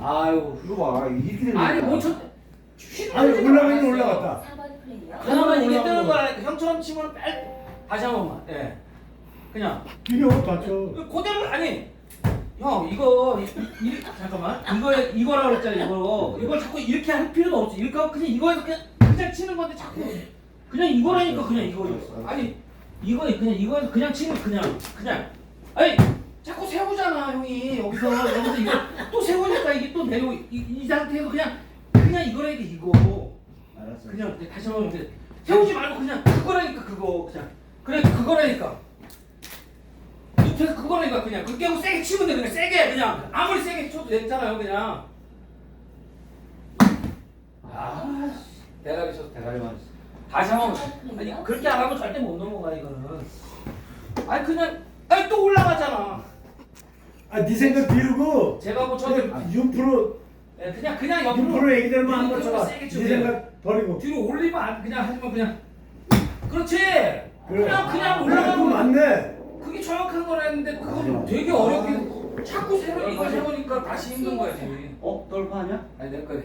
아유 이거 봐 이렇게 되는 아니 거야. 뭐 저. 아니 올라가긴 올라갔다. 4번 플레이어. 그나마 이게. 뜨는 거야. 형처럼 치면 빨. 다시 한 번만. 예. 그냥 균형 다쳐. 그대로 아니. 형 이거 이, 이, 잠깐만 이거 이거라 그랬잖아 이거 이걸 자꾸 이렇게 할 필요도 없지 하고 그냥 이거에서 그냥 그냥 치는 건데 자꾸 그냥 이거라니까 그냥 이거 아니 이거 그냥 이거에서 그냥 치면 그냥 그냥 아니 자꾸 세우잖아 형이 여기서 여기서 이거 또 또 내려 이, 이 상태에서 그냥 그냥 이거라니까 이거. 알았어. 그냥 다시 한번 이렇게 세우지 말고 그냥 그거라니까 그거. 그냥. 그래 그거라니까. 눕혀서 그거라니까 그냥. 그렇게 하고 세게 치면 돼 그냥. 세게 그냥. 아무리 세게 쳐도 괜찮아요 그냥. 아 대가리 쳐서 대가리만 다시 한번 아니 그렇게 안 하면 절대 못 넘어가 이거는. 아니 그냥 아니 또 올라가잖아 아 네 생각 비우고 제가 뭐 저기 그냥 윤프로 예, 그냥 그냥 옆으로 윤프로 얘기대로만 한번 옆으로 쳐봐. 세게 네 생각 버리고. 뒤로 올리면 안 그냥 하지만 그냥 그렇지 그래. 그냥 그냥 올라가면 맞네. 그게 정확한 거라 했는데 그건 맞아. 되게 어렵게 자꾸 세워 이거 세우니까 다시 힘든 거야 지금 어? 돌파 아니야? 아니 내 거야